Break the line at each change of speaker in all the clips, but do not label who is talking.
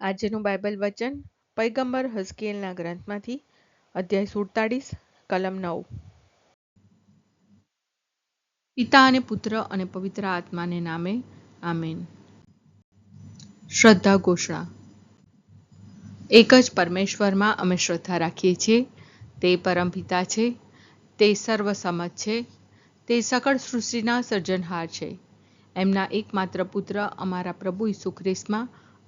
આજનું બાઇબલ વચન, પૈગંબર હસ્કેલના ગ્રંથમાંથી, અધ્યાય સુડતાળીસ, કલમ નવ. પિતા અને પુત્ર અને પવિત્ર આત્માને નામે, આમેન. શ્રદ્ધા ઘોષણા. એક જ પરમેશ્વરમાં અમે શ્રદ્ધા રાખીએ છીએ, તે પરમપિતા છે, તે સર્વસમજ છે, તે સકળ સૃષ્ટિના સર્જનહાર છે. એમના એકમાત્ર પુત્ર અમારા પ્રભુ ઈસુ ખ્રિસ્તમાં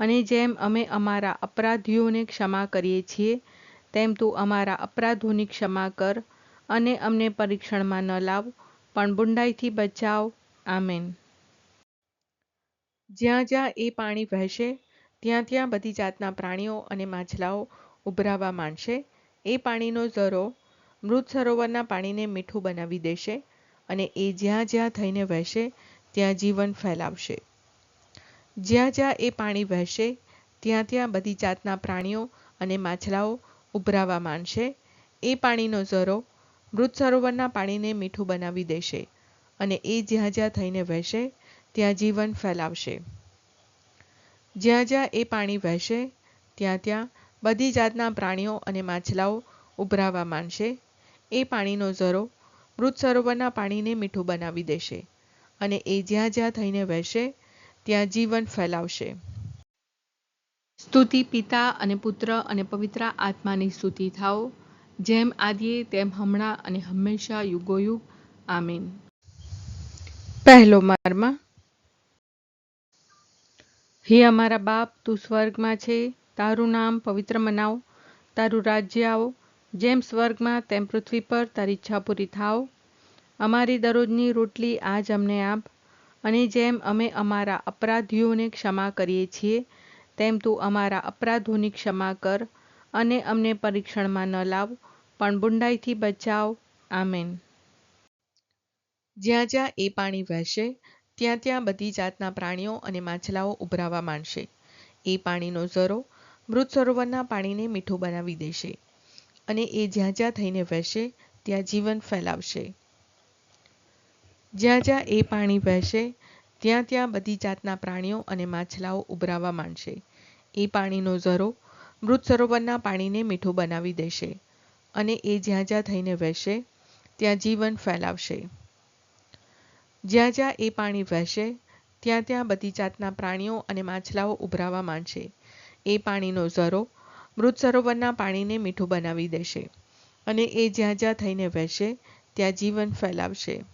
અને જેમ અમે અમારા અપરાધીઓને ક્ષમા કરીએ છીએ, તેમ તું અમારા અપરાધોની ક્ષમા કર અને અમને પરીક્ષણમાં ન લાવ, પણ બુંડાઈથી બચાવ. આમેન. જ્યાં જ્યાં એ પાણી વહેશે, ત્યાં ત્યાં બધી જાતના પ્રાણીઓ અને માછલાઓ ઉભરાવા માંડશે. એ પાણીનો ઝરો મૃત સરોવરના પાણીને મીઠું બનાવી દેશે અને એ જ્યાં જ્યાં થઈને વહેશે, ત્યાં જીવન ફેલાવશે. જ્યાં જ્યાં એ પાણી વહેશે, ત્યાં ત્યાં બધી જાતના પ્રાણીઓ અને માછલાઓ ઉભરાવા માંડશે. એ પાણીનો ઝરો મૃત સરોવરના પાણીને મીઠું બનાવી દેશે અને એ જ્યાં જ્યાં થઈને વહેશે, ત્યાં જીવન ફેલાવશે. જ્યાં જ્યાં એ પાણી વહેશે, ત્યાં ત્યાં બધી જાતના પ્રાણીઓ અને માછલાઓ ઉભરાવા માંડશે. એ પાણીનો ઝરો મૃત સરોવરના પાણીને મીઠું બનાવી દેશે અને એ જ્યાં જ્યાં થઈને વહેશે ત્યાં જીવન ફેલાવશે. સ્તુતિ પિતા અને પુત્ર અને પવિત્ર આત્માની સ્તુતિ થાઓ. જેમ આદિએ, તેમ હમણાં અને હંમેશા યુગોયુગ. આમીન. પહેલો મારમાં હે અમારા બાપ, તું સ્વર્ગમાં છે. તારું નામ પવિત્ર મનાવ. તારું રાજ્ય આવો. જેમ સ્વર્ગમાં, તેમ પૃથ્વી પર તારી ઈચ્છા પૂરી થાવ અમારી દરરોજની રોટલી આજ અમને આપ. અને જેમ અમે અમારા અપરાધીઓને ક્ષમા કરીએ છીએ, તેમ તું અમારા અપરાધોની ક્ષમા કર અને અમને પરીક્ષણમાં ન લાવ, પણ બુંડાઈથી બચાવ. આમેન. જ્યાં જ્યાં એ પાણી વહેશે, ત્યાં ત્યાં બધી જાતના પ્રાણીઓ અને માછલાઓ ઉભરાવા માંડશે. એ પાણીનો ઝરો મૃત સરોવરના પાણીને મીઠું બનાવી દેશે અને એ જ્યાં જ્યાં થઈને વહેશે, ત્યાં જીવન ફેલાવશે. જ્યાં જ્યાં એ પાણી વહેશે, ત્યાં ત્યાં બધી જાતના પ્રાણીઓ અને માછલાઓ ઉભરાવા માંડશે. એ પાણીનો ઝરો મૃત સરોવરના પાણીને મીઠું બનાવી દેશે અને એ જ્યાં જ્યાં થઈને વહેશે, ત્યાં જીવન ફેલાવશે. જ્યાં જ્યાં એ પાણી વહેશે, ત્યાં ત્યાં બધી જાતના પ્રાણીઓ અને માછલાઓ ઉભરાવા માંડશે. એ પાણીનો ઝરો મૃત સરોવરના પાણીને મીઠું બનાવી દેશે અને એ જ્યાં જ્યાં થઈને વહેશે, ત્યાં જીવન ફેલાવશે.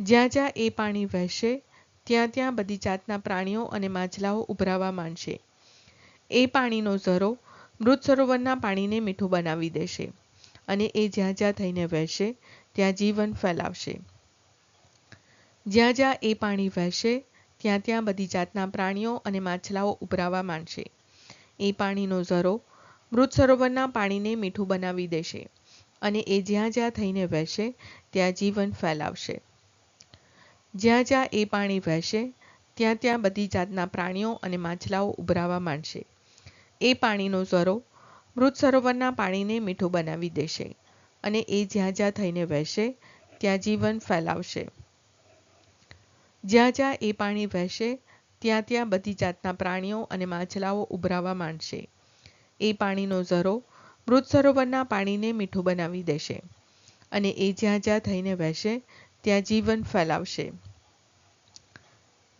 જ્યાં જ્યાં એ પાણી વહેશે, ત્યાં ત્યાં બધી જાતના પ્રાણીઓ અને માછલાઓ ઉભરાવા માંડશે. એ પાણીનો ઝરો મૃત સરોવરના પાણીને મીઠું બનાવી દેશે અને એ જ્યાં જ્યાં થઈને વહેશે, ત્યાં જીવન ફેલાવશે. જ્યાં જ્યાં એ પાણી વહેશે, ત્યાં ત્યાં બધી જાતના પ્રાણીઓ અને માછલાઓ ઉભરાવા માંડશે. એ પાણીનો ઝરો મૃત સરોવરના પાણીને મીઠું બનાવી દેશે અને એ જ્યાં જ્યાં થઈને વહેશે, ત્યાં જીવન ફેલાવશે. જ્યાં જ્યાં એ પાણી વહેશે, ત્યાં ત્યાં બધી જાતના પ્રાણીઓ અને માછલાઓ ઉભરાવા માંડશે. એ પાણીનો ઝરો મૃત સરોવરના પાણીને મીઠું બનાવી દેશે અને એ જ્યાં જ્યાં થઈને વહેશે, ત્યાં જીવન ફેલાવશે. જ્યાં જ્યાં એ પાણી વહેશે, ત્યાં ત્યાં બધી જાતના પ્રાણીઓ અને માછલાઓ ઉભરાવા માંડશે. એ પાણીનો ઝરો મૃત સરોવરના પાણીને મીઠું બનાવી દેશે અને એ જ્યાં જ્યાં થઈને વહેશે ત્યાં જીવન ફેલાવશે.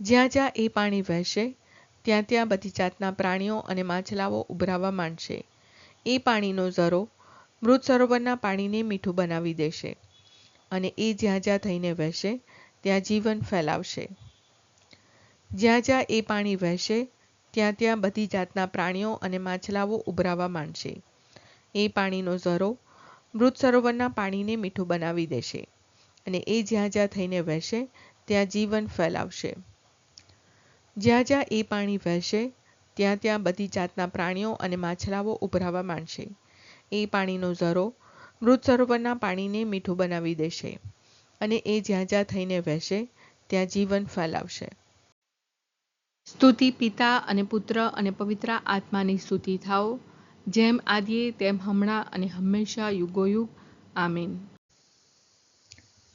જ્યાં જ્યાં એ પાણી વહેશે, ત્યાં ત્યાં બધી જાતના પ્રાણીઓ અને માછલાઓ ઉભરાવા માંડશે. એ પાણીનો ઝરો મૃત સરોવરના પાણીને મીઠું બનાવી દેશે અને એ જ્યાં જ્યાં થઈને વહેશે, ત્યાં જીવન ફેલાવશે. જ્યાં જ્યાં એ પાણી વહેશે, ત્યાં ત્યાં બધી જાતના પ્રાણીઓ અને માછલાઓ ઉભરાવા માંડશે. એ પાણીનો ઝરો મૃત સરોવરના પાણીને મીઠું બનાવી દેશે. અને એ જ્યાં જ્યાં થઈને વહેશે, ત્યાં જીવન ફેલાવશે. જ્યાં જ્યાં એ પાણી વહેશે, ત્યાં ત્યાં બધી જાતના પ્રાણીઓ અને માછલાઓ ઉભરાવા માંડશે. એ પાણીનો ઝરો મૃત સરોવરના પાણીને મીઠું બનાવી દેશે અને એ જ્યાં જ્યાં થઈને વહેશે, ત્યાં જીવન ફેલાવશે. સ્તુતિ પિતા અને પુત્ર અને પવિત્ર આત્માની સ્તુતિ થાઓ, જેમ આદિએ તેમ હમણાં અને હંમેશા યુગોયુગ. આમીન.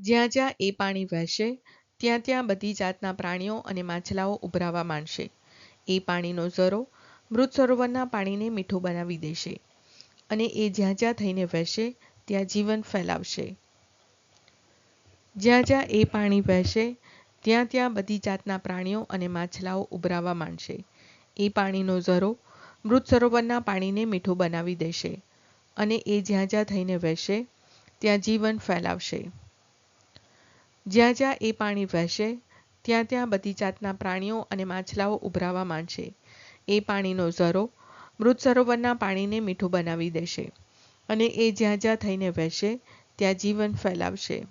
જ્યાં જ્યાં એ પાણી વહેશે, ત્યાં ત્યાં બધી જાતના પ્રાણીઓ અને માછલાઓ ઉભરાવા માંડશે. એ પાણીનો ઝરો મૃત સરોવરના પાણીને મીઠું બનાવી દેશે અને એ જ્યાં જ્યાં થઈને વહેશે, ત્યાં જીવન ફેલાવશે. જ્યાં જ્યાં એ પાણી વહેશે, ત્યાં ત્યાં બધી જાતના પ્રાણીઓ અને માછલાઓ ઉભરાવા માંડશે. એ પાણીનો ઝરો મૃત સરોવરના પાણીને મીઠું બનાવી દેશે અને એ જ્યાં જ્યાં થઈને વહેશે, ત્યાં જીવન ફેલાવશે. જ્યાં જ્યાં એ પાણી વહેશે, ત્યાં ત્યાં બધી જાતના પ્રાણીઓ અને માછલાઓ ઉભરાવા માંડશે. એ પાણીનો ઝરો મૃત સરોવરના પાણીને મીઠું બનાવી દેશે અને એ જ્યાં જ્યાં થઈને વહેશે, ત્યાં જીવન ફેલાવશે.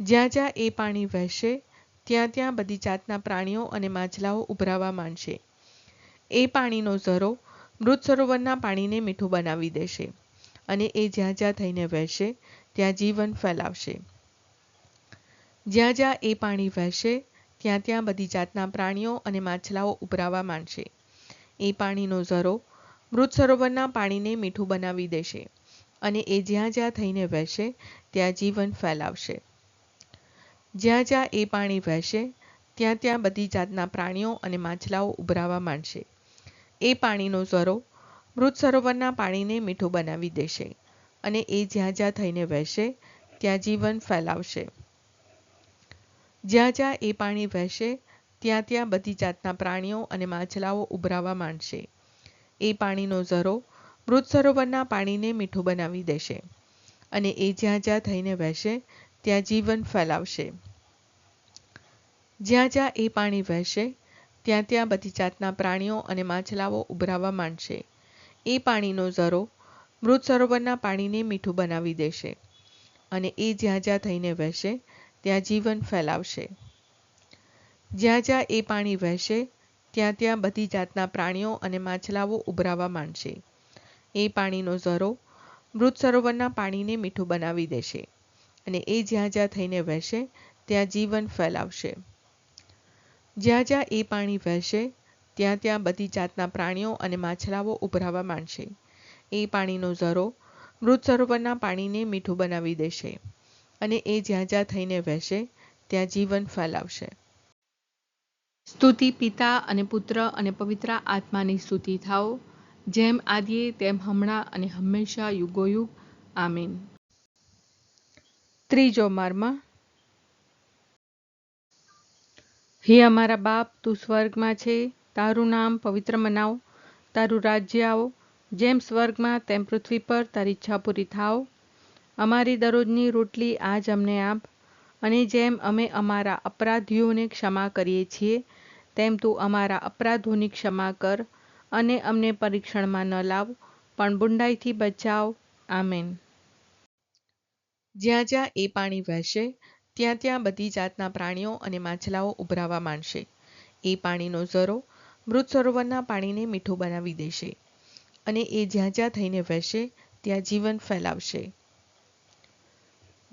જ્યાં જ્યાં એ પાણી વહેશે, ત્યાં ત્યાં બધી જાતના પ્રાણીઓ અને માછલાઓ ઉભરાવા માંડશે. એ પાણીનો ઝરો મૃત સરોવરના પાણીને મીઠું બનાવી દેશે અને એ જ્યાં જ્યાં થઈને વહેશે, ત્યાં જીવન ફેલાવશે. જ્યાં જ્યાં એ પાણી વહેશે, ત્યાં ત્યાં બધી જાતના પ્રાણીઓ અને માછલાઓ ઉભરાવા માંડશે. એ પાણીનો ઝરો મૃત સરોવરના પાણીને મીઠું બનાવી દેશે અને એ જ્યાં જ્યાં થઈને વહેશે, ત્યાં જીવન ફેલાવશે. જ્યાં જ્યાં એ પાણી વહેશે, ત્યાં ત્યાં બધી જાતના પ્રાણીઓ અને માછલાઓ ઉભરાવા માંડશે. એ પાણીનો ઝરો મૃત સરોવરના પાણીને મીઠું બનાવી દેશે અને એ જ્યાં જ્યાં થઈને વહેશે, ત્યાં જીવન ફેલાવશે. જ્યાં જ્યાં એ પાણી વહેશે, ત્યાં ત્યાં બધી જાતના પ્રાણીઓ અને માછલાઓ ઉભરાવા માંડશે. એ પાણીનો ઝરો મૃત સરોવરના પાણીને મીઠું બનાવી દેશે અને એ જ્યાં જ્યાં થઈને વહેશે, ત્યાં જીવન ફેલાવશે. જ્યાં જ્યાં એ પાણી વહેશે, ત્યાં ત્યાં બધી જાતના પ્રાણીઓ અને માછલાઓ ઉભરાવા માંડશે. એ પાણીનો ઝરો મૃત સરોવરના પાણીને મીઠું બનાવી દેશે અને એ જ્યાં જ્યાં થઈને વહેશે ત્યાં જીવન ફેલાવશે. જ્યાં જ્યાં એ પાણી વહેશે, ત્યાં ત્યાં બધી જાતના પ્રાણીઓ અને માછલાઓ ઉભરાવા માંડશે. એ પાણીનો ઝરો મૃત સરોવરના પાણીને મીઠું બનાવી દેશે અને એ જ્યાં જ્યાં થઈને વહેશે, ત્યાં જીવન ફેલાવશે. જ્યાં જ્યાં એ પાણી વહેશે, ત્યાં ત્યાં બધી જાતના પ્રાણીઓ અને માછલાઓ ઉભરાવા માંડશે. એ પાણીનો ઝરો મૃત સરોવરના પાણીને મીઠું બનાવી દેશે. અને એ જ્યાં જ્યાં થઈને વહેશે, ત્યાં જીવન ફેલાવશે સ્તુતિ પિતા અને પુત્ર અને પવિત્ર આત્માની સ્તુતિ થાઓ. જેમ આદિએ, તેમ હમણાં અને હંમેશા યુગોયુગ. આમીન. ત્રીજો મર્મ. હે અમારા બાપ, તું સ્વર્ગમાં છે. તારું નામ પવિત્ર મનાવ. તારું રાજ્ય આવો. જેમ સ્વર્ગમાં, તેમ પૃથ્વી પર તારી ઈચ્છા પૂરી થાવ અમારી દરરોજની રોટલી આજ અમને આપ અને જેમ અમે અમારા અપરાધીઓને ક્ષમા કરીએ છીએ, તેમ તું અમારા અપરાધોની ક્ષમા કર અને અમને પરીક્ષણમાં ન લાવ, પણ બુંડાઈથી બચાવ. આમેન. જ્યાં જ્યાં એ પાણી વહેશે, ત્યાં ત્યાં બધી જાતના પ્રાણીઓ અને માછલાઓ ઉભરાવા માંડશે. એ પાણીનો ઝરો મૃત સરોવરના પાણીને મીઠું બનાવી દેશે અને એ જ્યાં જ્યાં થઈને વહેશે, ત્યાં જીવન ફેલાવશે.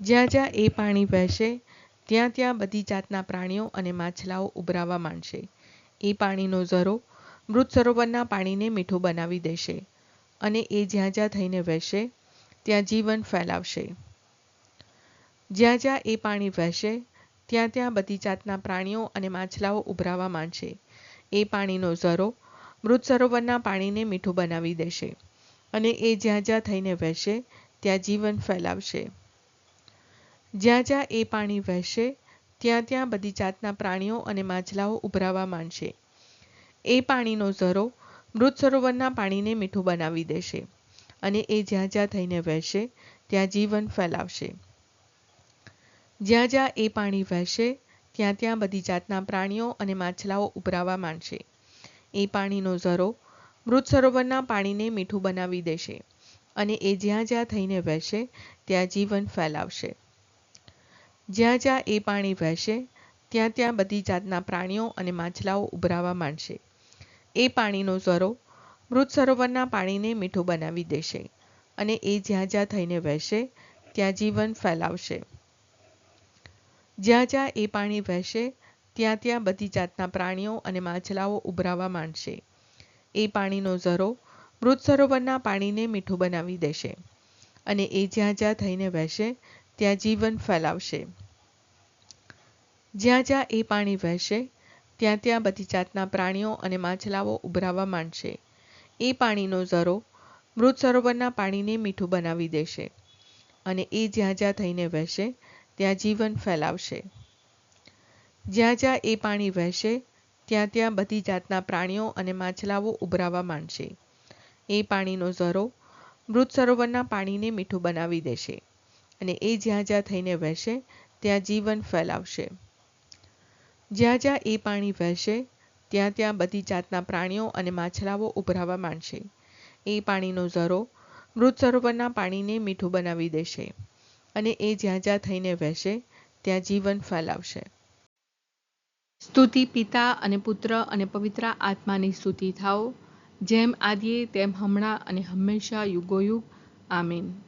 જ્યાં જ્યાં એ પાણી વહેશે, ત્યાં ત્યાં બધી જાતના પ્રાણીઓ અને માછલાઓ ઉભરાવા માંડશે. એ પાણીનો ઝરો મૃત સરોવરના પાણીને મીઠું બનાવી દેશે અને એ જ્યાં જ્યાં થઈને વહેશે, ત્યાં જીવન ફેલાવશે. જ્યાં જ્યાં એ પાણી વહેશે, ત્યાં ત્યાં બધી જાતના પ્રાણીઓ અને માછલાઓ ઉભરાવા માંડશે. એ પાણીનો ઝરો મૃત સરોવરના પાણીને મીઠું બનાવી દેશે અને એ જ્યાં જ્યાં થઈને વહેશે, ત્યાં જીવન ફેલાવશે. જ્યાં જ્યાં એ પાણી વહેશે, ત્યાં ત્યાં બધી જાતના પ્રાણીઓ અને માછલાઓ ઉભરાવા માંડશે. એ પાણીનો ઝરો મૃત સરોવરના પાણીને મીઠું બનાવી દેશે અને એ જ્યાં જ્યાં થઈને વહેશે, ત્યાં જીવન ફેલાવશે. જ્યાં જ્યાં એ પાણી વહેશે, ત્યાં ત્યાં બધી જાતના પ્રાણીઓ અને માછલાઓ ઉભરાવા માંડશે. એ પાણીનો ઝરો મૃત સરોવરના પાણીને મીઠું બનાવી દેશે અને એ જ્યાં જ્યાં થઈને વહેશે, ત્યાં જીવન ફેલાવશે. જ્યાં જ્યાં એ પાણી વહેશે, ત્યાં ત્યાં બધી જાતના પ્રાણીઓ અને માછલાઓ ઉભરાવા માંડશે. એ પાણીનો ઝરો મૃત સરોવરના પાણીને મીઠું બનાવી દેશે અને એ જ્યાં જ્યાં થઈને વહેશે, ત્યાં જીવન ફેલાવશે. જ્યાં જ્યાં એ પાણી વહેશે, ત્યાં ત્યાં બધી જાતના પ્રાણીઓ અને માછલાઓ ઉભરાવા માંડશે. એ પાણીનો ઝરો મૃત સરોવરના પાણીને મીઠું બનાવી દેશે અને એ જ્યાં જ્યાં થઈને વહેશે ત્યાં જીવન ફેલાવશે. જ્યાં જ્યાં એ પાણી વહેશે, ત્યાં ત્યાં બધી જાતના પ્રાણીઓ અને માછલાઓ ઉભરાવા માંડશે. એ પાણીનો ઝરો મૃત સરોવરના પાણીને મીઠું બનાવી દેશે અને એ જ્યાં જ્યાં થઈને વહેશે, ત્યાં જીવન ફેલાવશે. જ્યાં જ્યાં એ પાણી વહેશે, ત્યાં ત્યાં બધી જાતના પ્રાણીઓ અને માછલાઓ ઉભરાવા માંડશે. એ પાણીનો ઝરો મૃત સરોવરના પાણીને મીઠું બનાવી દેશે. અને એ જ્યાં જ્યાં થઈને વહેશે, ત્યાં જીવન ફેલાવશે. જ્યાં જ્યાં એ પાણી વહેશે, ત્યાં ત્યાં બધી જાતના પ્રાણીઓ અને માછલાઓ ઉભરાવા માંડશે. એ પાણીનો ઝરો મૃત સરોવરના પાણીને મીઠું બનાવી દેશે અને એ જ્યાં જ્યાં થઈને વહેશે, ત્યાં જીવન ફેલાવશે. સ્તુતિ પિતા અને પુત્ર અને પવિત્ર આત્માની સ્તુતિ થાઓ, જેમ આદિએ તેમ હમણાં અને હંમેશા યુગોયુગ. આમીન.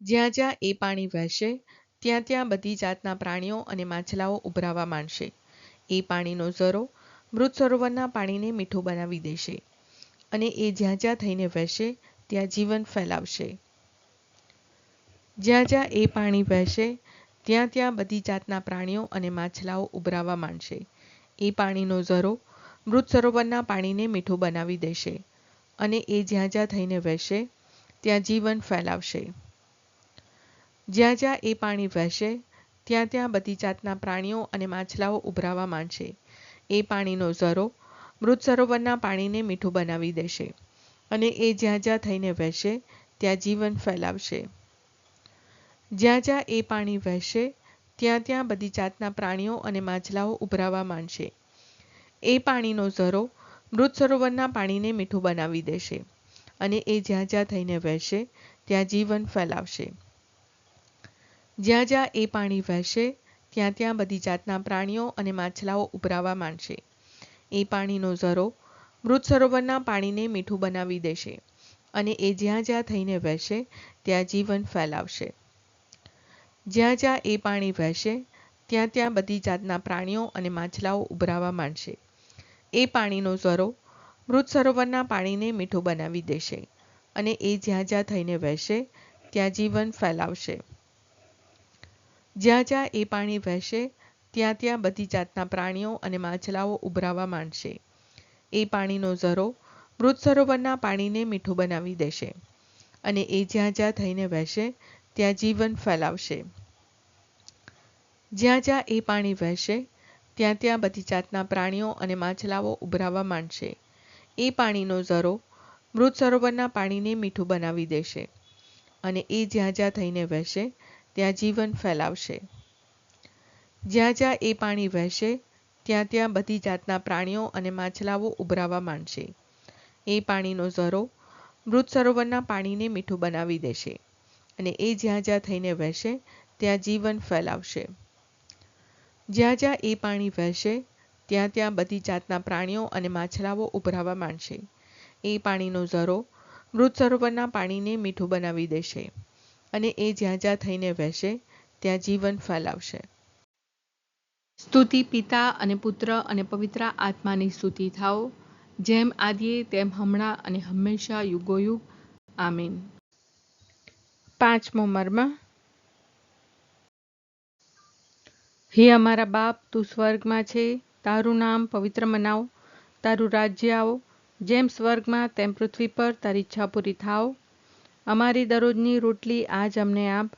જ્યાં જ્યાં એ પાણી વહેશે, ત્યાં ત્યાં બધી જાતના પ્રાણીઓ અને માછલાઓ ઉભરાવા માંડશે. એ પાણીનો ઝરો મૃત સરોવરના પાણીને મીઠું બનાવી દેશે અને એ જ્યાં જ્યાં થઈને વહેશે, ત્યાં જીવન ફેલાવશે. જ્યાં જ્યાં એ પાણી વહેશે, ત્યાં ત્યાં બધી જાતના પ્રાણીઓ અને માછલાઓ ઉભરાવા માંડશે. એ પાણીનો ઝરો મૃત સરોવરના પાણીને મીઠું બનાવી દેશે અને એ જ્યાં જ્યાં થઈને વહેશે, ત્યાં જીવન ફેલાવશે. જ્યાં જ્યાં એ પાણી વહેશે, ત્યાં ત્યાં બધી જાતના પ્રાણીઓ અને માછલાઓ ઉભરાવા માંડશે. એ પાણીનો ઝરો મૃત સરોવરના પાણીને મીઠું બનાવી દેશે અને એ જ્યાં જ્યાં થઈને વહેશે, ત્યાં જીવન ફેલાવશે. જ્યાં જ્યાં એ પાણી વહેશે, ત્યાં ત્યાં બધી જાતના પ્રાણીઓ અને માછલાઓ ઉભરાવા માંડશે. એ પાણીનો ઝરો મૃત સરોવરના પાણીને મીઠું બનાવી દેશે અને એ જ્યાં જ્યાં થઈને વહેશે, ત્યાં જીવન ફેલાવશે. જ્યાં જ્યાં એ પાણી વહેશે, ત્યાં ત્યાં બધી જાતના પ્રાણીઓ અને માછલાઓ ઉભરાવા માંડશે. એ પાણીનો ઝરો મૃત સરોવરના પાણીને મીઠું બનાવી દેશે અને એ જ્યાં જ્યાં થઈને વહેશે, ત્યાં જીવન ફેલાવશે. જ્યાં જ્યાં એ પાણી વહેશે, ત્યાં ત્યાં બધી જાતના પ્રાણીઓ અને માછલાઓ ઉભરાવા માંડશે. એ પાણીનો ઝરો મૃત સરોવરના પાણીને મીઠું બનાવી દેશે અને એ જ્યાં જ્યાં થઈને વહેશે, ત્યાં જીવન ફેલાવશે. જ્યાં જ્યાં એ પાણી વહેશે, ત્યાં ત્યાં બધી જાતના પ્રાણીઓ અને માછલાઓ ઉભરાવા માંડશે. એ પાણીનો ઝરો મૃત સરોવરના પાણીને મીઠું બનાવી દેશે અને એ જ્યાં જ્યાં થઈને વહેશે, ત્યાં જીવન ફેલાવશે. જ્યાં જ્યાં એ પાણી વહેશે, ત્યાં ત્યાં બધી જાતના પ્રાણીઓ અને માછલાઓ ઉભરાવા માંડશે. એ પાણીનો ઝરો મૃત સરોવરના પાણીને મીઠું બનાવી દેશે અને એ જ્યાં જ્યાં થઈને વહેશે ત્યાં જીવન ફેલાવશે. જ્યાં જ્યાં એ પાણી વહેશે, ત્યાં ત્યાં બધી જાતના પ્રાણીઓ અને માછલાઓ ઉભરાવા માંડશે. એ પાણીનો ઝરો મૃત સરોવરના પાણીને મીઠું બનાવી દેશે અને એ જ્યાં જ્યાં થઈને વહેશે, ત્યાં જીવન ફેલાવશે. જ્યાં જ્યાં એ પાણી વહેશે, ત્યાં ત્યાં બધી જાતના પ્રાણીઓ અને માછલાઓ ઉભરાવા માંડશે. એ પાણીનો ઝરો મૃત સરોવરના પાણીને મીઠું બનાવી દેશે. અને એ જ્યાં જ્યાં થઈને વહેશે, ત્યાં જીવન ફેલાવશે. સ્તુતિ પિતા અને પુત્ર અને પવિત્ર આત્માની સ્તુતિ થાઓ. જેમ આદિએ, તેમ હમણાં અને હંમેશા યુગોયુગ. આમીન. પાંચમો મર્મ. હે અમારા બાપ, તું સ્વર્ગમાં છે. તારું નામ પવિત્ર મનાવ. તારું રાજ્ય આવો. જેમ સ્વર્ગમાં, તેમ પૃથ્વી પર તારી ઈચ્છા પૂરી થાવ અમારી દરરોજની રોટલી આજ અમને આપ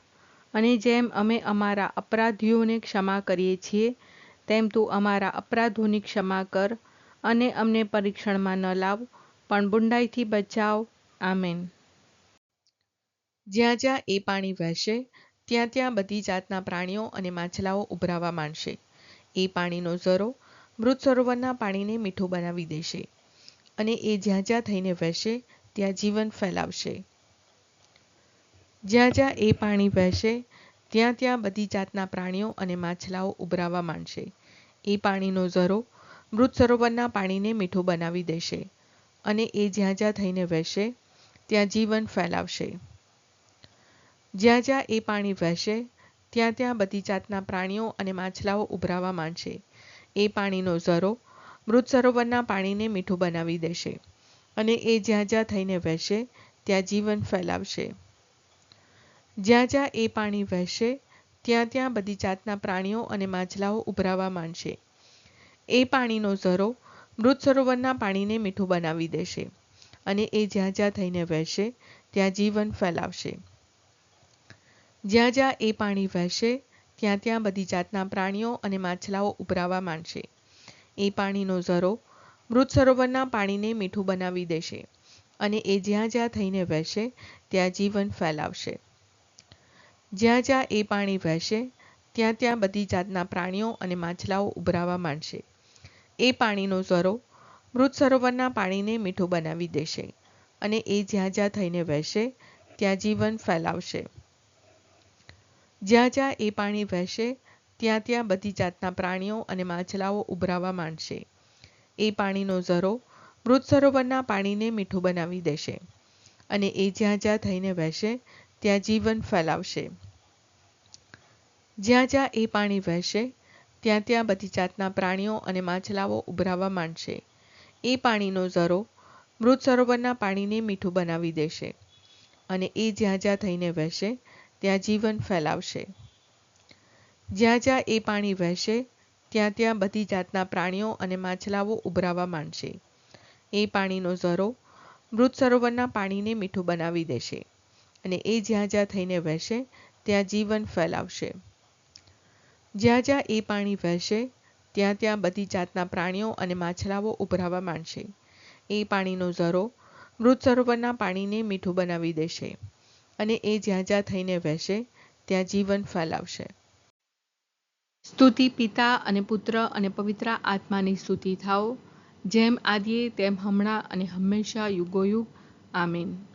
અને જેમ અમે અમારા અપરાધીઓને ક્ષમા કરીએ છીએ, તેમ તું અમારા અપરાધોની ક્ષમા કર અને અમને પરીક્ષણમાં ન લાવ, પણ બુંડાઈથી બચાવ. આમેન. જ્યાં જ્યાં એ પાણી વહેશે, ત્યાં ત્યાં બધી જાતના પ્રાણીઓ અને માછલાઓ ઉભરાવા માંડશે. એ પાણીનો ઝરો મૃત સરોવરના પાણીને મીઠું બનાવી દેશે અને એ જ્યાં જ્યાં થઈને વહેશે, ત્યાં જીવન ફેલાવશે. જ્યાં જ્યાં એ પાણી વહેશે, ત્યાં ત્યાં બધી જાતના પ્રાણીઓ અને માછલાઓ ઉભરાવા માંડશે. એ પાણીનો ઝરો મૃત સરોવરના પાણીને મીઠું બનાવી દેશે અને એ જ્યાં જ્યાં થઈને વહેશે, ત્યાં જીવન ફેલાવશે. જ્યાં જ્યાં એ પાણી વહેશે, ત્યાં ત્યાં બધી જાતના પ્રાણીઓ અને માછલાઓ ઉભરાવા માંડશે. એ પાણીનો ઝરો મૃત સરોવરના પાણીને મીઠું બનાવી દેશે અને એ જ્યાં જ્યાં થઈને વહેશે, ત્યાં જીવન ફેલાવશે. જ્યાં જ્યાં એ પાણી વહેશે, ત્યાં ત્યાં બધી જાતના પ્રાણીઓ અને માછલાઓ ઉભરાવા માંડશે. એ પાણીનો ઝરો મૃત સરોવરના પાણીને મીઠું બનાવી દેશે અને એ જ્યાં જ્યાં થઈને વહેશે, ત્યાં જીવન ફેલાવશે. જ્યાં જ્યાં એ પાણી વહેશે, ત્યાં ત્યાં બધી જાતના પ્રાણીઓ અને માછલાઓ ઉભરાવા માંડશે. એ પાણીનો ઝરો મૃત સરોવરના પાણીને મીઠું બનાવી દેશે અને એ જ્યાં જ્યાં થઈને વહેશે, ત્યાં જીવન ફેલાવશે. જ્યાં જ્યાં એ પાણી વહેશે, ત્યાં ત્યાં બધી જાતના પ્રાણીઓ અને માછલાઓ ઉભરાવા માંડશે. એ પાણીનો ઝરો મૃત સરોવરના પાણીને મીઠું બનાવી દેશે અને એ જ્યાં જ્યાં થઈને વહેશે, ત્યાં જીવન ફેલાવશે. જ્યાં જ્યાં એ પાણી વહેશે, ત્યાં ત્યાં બધી જાતના પ્રાણીઓ અને માછલાઓ ઉભરાવા માંડશે. એ પાણીનો ઝરો મૃત સરોવરના પાણીને મીઠું બનાવી દેશે અને એ જ્યાં જ્યાં થઈને વહેશે ત્યાં જીવન ફેલાવશે. જ્યાં જ્યાં એ પાણી વહેશે, ત્યાં ત્યાં બધી જાતના પ્રાણીઓ અને માછલાઓ ઉભરાવા માંડશે. એ પાણીનો ઝરો મૃત સરોવરના પાણીને મીઠું બનાવી દેશે અને એ જ્યાં જ્યાં થઈને વહેશે, ત્યાં જીવન ફેલાવશે. જ્યાં જ્યાં એ પાણી વહેશે, ત્યાં ત્યાં બધી જાતના પ્રાણીઓ અને માછલાઓ ઉભરાવા માંડશે. એ પાણીનો ઝરો મૃત સરોવરના પાણીને મીઠું બનાવી દેશે. અને એ જ્યાં જ્યાં થઈને વહેશે, ત્યાં જીવન ફેલાવશે. જ્યાં જ્યાં એ પાણી વહેશે, ત્યાં ત્યાં બધી જાતના પ્રાણીઓ અને માછલાઓ ઉભરાવા માંડશે. એ પાણીનો ઝરો મૃત સરોવરના પાણીને મીઠું બનાવી દેશે અને એ જ્યાં જ્યાં થઈને વહેશે, ત્યાં જીવન ફેલાવશે. સ્તુતિ પિતા અને પુત્ર અને પવિત્ર આત્માની સ્તુતિ થાઓ. જેમ આદિએ, તેમ હમણાં અને હંમેશા યુગોયુગ. આમીન.